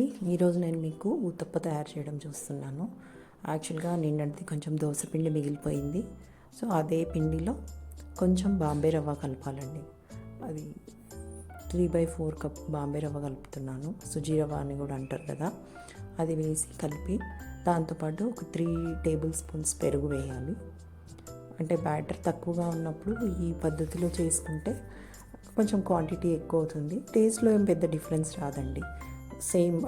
ఈరోజు నేను మీకు ఉత్తప్ప తయారు చేయడం చూస్తున్నాను. యాక్చువల్గా నిన్నటిది కొంచెం దోశ పిండి మిగిలిపోయింది. సో అదే పిండిలో కొంచెం బాంబే రవ్వ కలపాలండి. అది three by four cup Bombay రవ్వ కలుపుతున్నాను. సుజీ రవ్వ అని కూడా అంటారు కదా. అది వేసి కలిపి దాంతోపాటు ఒక త్రీ టేబుల్ స్పూన్స్ పెరుగు వేయాలి. అంటే బ్యాటర్ తక్కువగా ఉన్నప్పుడు ఈ పద్ధతిలో చేసుకుంటే కొంచెం క్వాంటిటీ ఎక్కువ అవుతుంది. టేస్ట్లో ఏం పెద్ద డిఫరెన్స్ రాదండి. సేమ్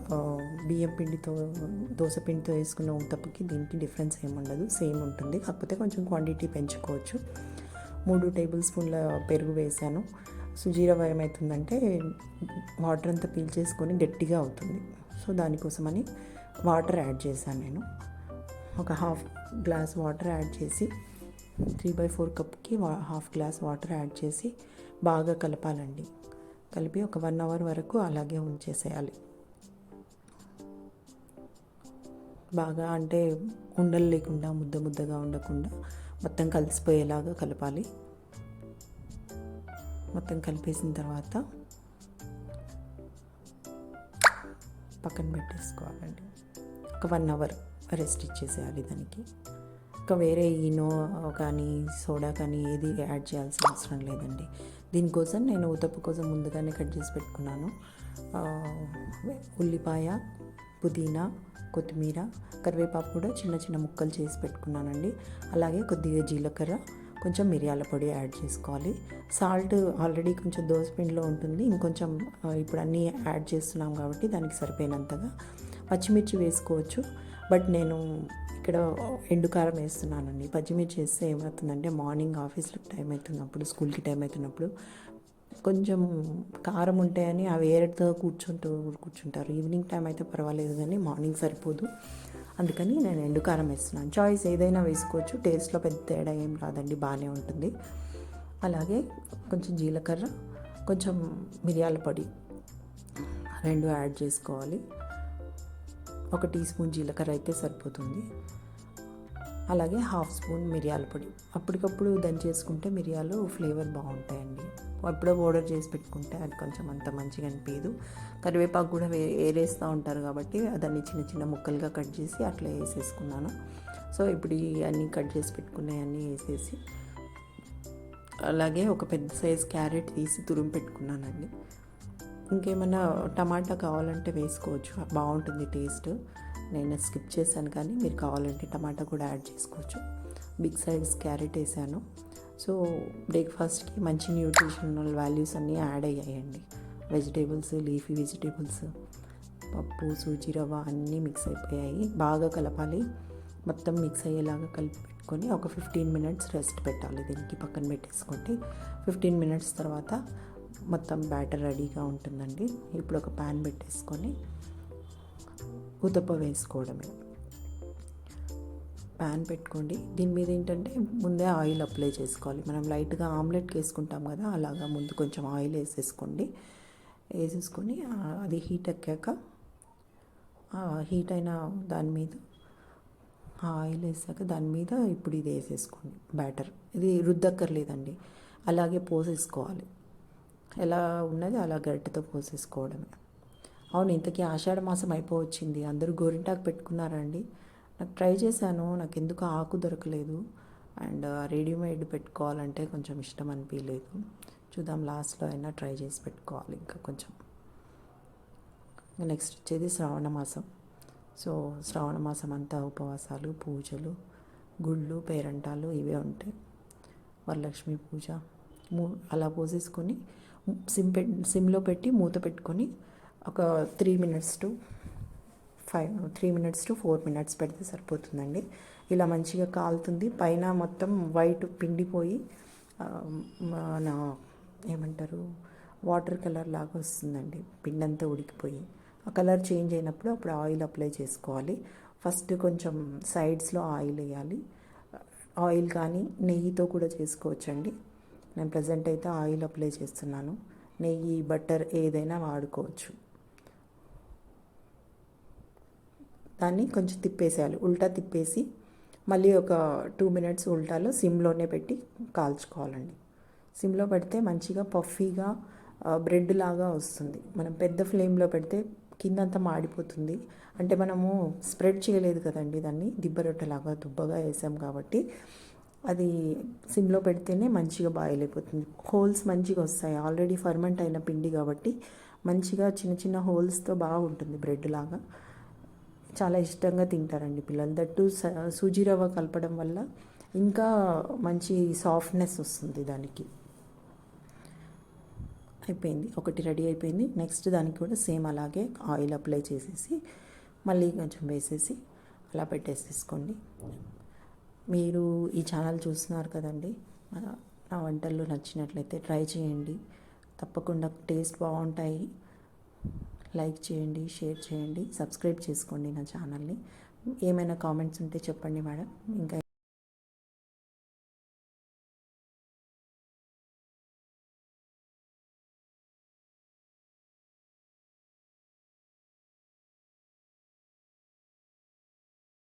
బియ్యం పిండితో దోశ పిండితో వేసుకున్న ఉత్తప్పకి దీనికి డిఫరెన్స్ ఏమి ఉండదు. సేమ్ ఉంటుంది. కాకపోతే కొంచెం క్వాంటిటీ పెంచుకోవచ్చు. మూడు టేబుల్ స్పూన్ల పెరుగు వేసాను. సుజీరవ ఏమవుతుందంటే వాటర్ అంతా పీల్ చేసుకొని గట్టిగా అవుతుంది. సో దానికోసమని వాటర్ యాడ్ చేశాను నేను. ఒక హాఫ్ గ్లాస్ వాటర్ యాడ్ చేసి త్రీ బై ఫోర్ కప్కి హాఫ్ గ్లాస్ వాటర్ యాడ్ చేసి బాగా కలపాలండి. కలిపి ఒక వన్ అవర్ వరకు అలాగే ఉంచేసేయాలి. బాగా అంటే ఉండలు లేకుండా ముద్ద ముద్దగా ఉండకుండా మొత్తం కలిసిపోయేలాగా కలపాలి. మొత్తం కలిపేసిన తర్వాత పక్కన పెట్టేసుకోవాలండి. ఒక వన్ అవర్ రెస్ట్ ఇచ్చేసేయాలి దానికి. ఇంకా వేరే ఈనో కానీ సోడా కానీ ఏది యాడ్ చేయాల్సిన అవసరం లేదండి. దీనికోసం నేను ఉతప్పు కోసం ముందుగానే కట్ చేసి పెట్టుకున్నాను. ఉల్లిపాయ పుదీనా కొత్తిమీర కరివేపాకు కూడా చిన్న చిన్న ముక్కలు చేసి పెట్టుకున్నానండి. అలాగే కొద్దిగా జీలకర్ర కొంచెం మిరియాల పొడి యాడ్ చేసుకోవాలి. సాల్ట్ ఆల్రెడీ కొంచెం దోసపిండిలో ఉంటుంది. ఇంకొంచెం ఇప్పుడు అన్నీ యాడ్ చేస్తున్నాం కాబట్టి దానికి సరిపోయినంతగా పచ్చిమిర్చి వేసుకోవచ్చు. బట్ నేను ఇక్కడ ఎండుకారం వేస్తున్నానండి. పచ్చిమిర్చి వేస్తే ఏమవుతుందంటే మార్నింగ్ ఆఫీస్లో టైం అవుతున్నప్పుడు స్కూల్కి టైం అవుతున్నప్పుడు కొంచెం కారం ఉంటాయని అవి ఏరెడ్తో కూర్చుంటూ కూర్చుంటారు. ఈవినింగ్ టైం అయితే పర్వాలేదు కానీ మార్నింగ్ సరిపోదు. అందుకని నేను ఎండు కారం వేస్తున్నాను. చాయిస్ ఏదైనా వేసుకోవచ్చు. టేస్ట్లో పెద్ద తేడా ఏం రాదండి. బాగానే ఉంటుంది. అలాగే కొంచెం జీలకర్ర కొంచెం మిరియాల పొడి రెండు యాడ్ చేసుకోవాలి. ఒక టీ స్పూన్ జీలకర్ర అయితే సరిపోతుంది. అలాగే హాఫ్ స్పూన్ మిరియాల పొడి. అప్పటికప్పుడు దంచేసుకుంటే మిరియాలు ఫ్లేవర్ బాగుంటాయండి. అప్పుడే పౌడర్ చేసి పెట్టుకుంటే అది కొంచెం అంత మంచిగా అనిపించదు కరివేపాకు కూడా వే ఏరేస్తూ ఉంటారు కాబట్టి దాన్ని చిన్న చిన్న ముక్కలుగా కట్ చేసి అట్లా వేసేసుకున్నాను. సో ఇప్పుడు అన్నీ కట్ చేసి పెట్టుకున్నాయన్నీ వేసేసి అలాగే ఒక పెద్ద సైజ్ క్యారెట్ తీసి తురుము పెట్టుకున్నానండి ఇంకేమైనా టమాటా కావాలంటే వేసుకోవచ్చు. బాగుంటుంది టేస్ట్ నేను స్కిప్ చేశాను కానీ మీరు కావాలంటే టమాటా కూడా యాడ్ చేసుకోవచ్చు. బిగ్ సైజ్ క్యారెట్ వేసాను. సో బ్రేక్ఫాస్ట్కి మంచి న్యూట్రిషనల్ వాల్యూస్ అన్నీ యాడ్ అయ్యాయండి. వెజిటేబుల్స్ లీఫీ వెజిటేబుల్స్ పప్పు సూజీ రవ్వ అన్నీ మిక్స్ అయిపోయాయి. బాగా కలపాలి. మొత్తం మిక్స్ అయ్యేలాగా కలిపి పెట్టుకొని ఒక ఫిఫ్టీన్ మినిట్స్ రెస్ట్ పెట్టాలి దీనికి పక్కన పెట్టేసుకోండి. ఫిఫ్టీన్ మినిట్స్ తర్వాత మొత్తం బ్యాటర్ రెడీగా ఉంటుందండి. ఇప్పుడు ఒక ప్యాన్ పెట్టేసుకొని ఉతప్ప వేసుకోవడమే. ప్యాన్ పెట్టుకోండి. దీని మీద ఏంటంటే ముందే ఆయిల్ అప్లై చేసుకోవాలి. మనం లైట్గా ఆమ్లెట్కి వేసుకుంటాం కదా అలాగా ముందు కొంచెం ఆయిల్ వేసేసుకోండి. వేసేసుకొని అది హీట్ ఎక్కాక హీట్ అయిన దాని మీద ఆయిల్ వేసాక దాని మీద ఇప్పుడు ఇది వేసేసుకోండి. బ్యాటర్. ఇది రుద్దక్కర్లేదండి. అలాగే పోసేసుకోవాలి. ఎలా ఉన్నది అలా గరిటెతో పోసేసుకోవడమే. అవును ఇంతకీ ఆషాఢ మాసం అయిపోవచ్చింది. అందరూ గోరింటాకు పెట్టుకున్నారండి నాకు ట్రై చేశాను. నాకు ఎందుకు ఆకు దొరకలేదు. అండ్ రెడీమేడ్ పెట్టుకోవాలంటే కొంచెం ఇష్టం అనిపించలేదు చూద్దాం లాస్ట్లో అయినా ట్రై చేసి పెట్టుకోవాలి ఇంకా కొంచెం. నెక్స్ట్ వచ్చేది శ్రావణ మాసం. సో శ్రావణ మాసం అంతా ఉపవాసాలు పూజలు గుళ్ళు పేరంటాలు ఇవే ఉంటాయి. వరలక్ష్మి పూజ. మూ అలా పోసేసుకొని సిమ్ పె సిమ్లో పెట్టి మూత పెట్టుకొని ఒక three minutes to five three minutes to four minutes పెడితే సరిపోతుందండి. ఇలా మంచిగా కాలుతుంది. పైన మొత్తం వైట్ పిండిపోయి మన ఏమంటారు వాటర్ కలర్ లాగా వస్తుందండి. పిండి అంతా ఉడికిపోయి. ఆ కలర్ చేంజ్ అయినప్పుడు అప్పుడు ఆయిల్ అప్లై చేసుకోవాలి. ఫస్ట్ కొంచెం సైడ్స్లో ఆయిల్ వేయాలి. ఆయిల్ కానీ నెయ్యితో కూడా చేసుకోవచ్చండి. నేను ప్రజెంట్ అయితే ఆయిల్ అప్లై చేస్తున్నాను. నెయ్యి బటర్ ఏదైనా వాడుకోవచ్చు. దాన్ని కొంచెం తిప్పేసేయాలి. ఉల్టా తిప్పేసి మళ్ళీ ఒక టూ మినిట్స్ ఉల్టాలో సిమ్లోనే పెట్టి కాల్చుకోవాలండి. సిమ్లో పెడితే మంచిగా పఫీగా బ్రెడ్ లాగా వస్తుంది. మనం పెద్ద ఫ్లేమ్లో పెడితే కిందంతా మాడిపోతుంది. అంటే మనము స్ప్రెడ్ చేయలేదు కదండి దాన్ని దిబ్బ రొట్టెలాగా దుబ్బగా వేసాం కాబట్టి అది సిమ్లో పెడితేనే మంచిగా బాయిల్ అయిపోతుంది. హోల్స్ మంచిగా వస్తాయి. ఆల్రెడీ ఫర్మెంట్ అయిన పిండి కాబట్టి మంచిగా చిన్న చిన్న హోల్స్తో బాగుంటుంది బ్రెడ్ లాగా. చాలా ఇష్టంగా తింటారండి పిల్లలు దట్టు స- సూజీ రవ్వ కలపడం వల్ల ఇంకా మంచి సాఫ్ట్నెస్ వస్తుంది దానికి. అయిపోయింది. ఒకటి రెడీ అయిపోయింది. నెక్స్ట్ దానికి కూడా సేమ్ అలాగే ఆయిల్ అప్లై చేసేసి మళ్ళీ కొంచెం వేసేసి అలా పెట్టేసేసుకోండి. మీరు ఈ ఛానల్ చూస్తున్నారు కదండి నా వంటల్లో నచ్చినట్లయితే ట్రై చేయండి. తప్పకుండా టేస్ట్ బాగుంటాయి. లైక్ చేయండి షేర్ చేయండి సబ్స్క్రైబ్ చేసుకోండి నా ఛానల్ని. ఏమైనా కామెంట్స్ ఉంటే చెప్పండి మేడం. ఇంకా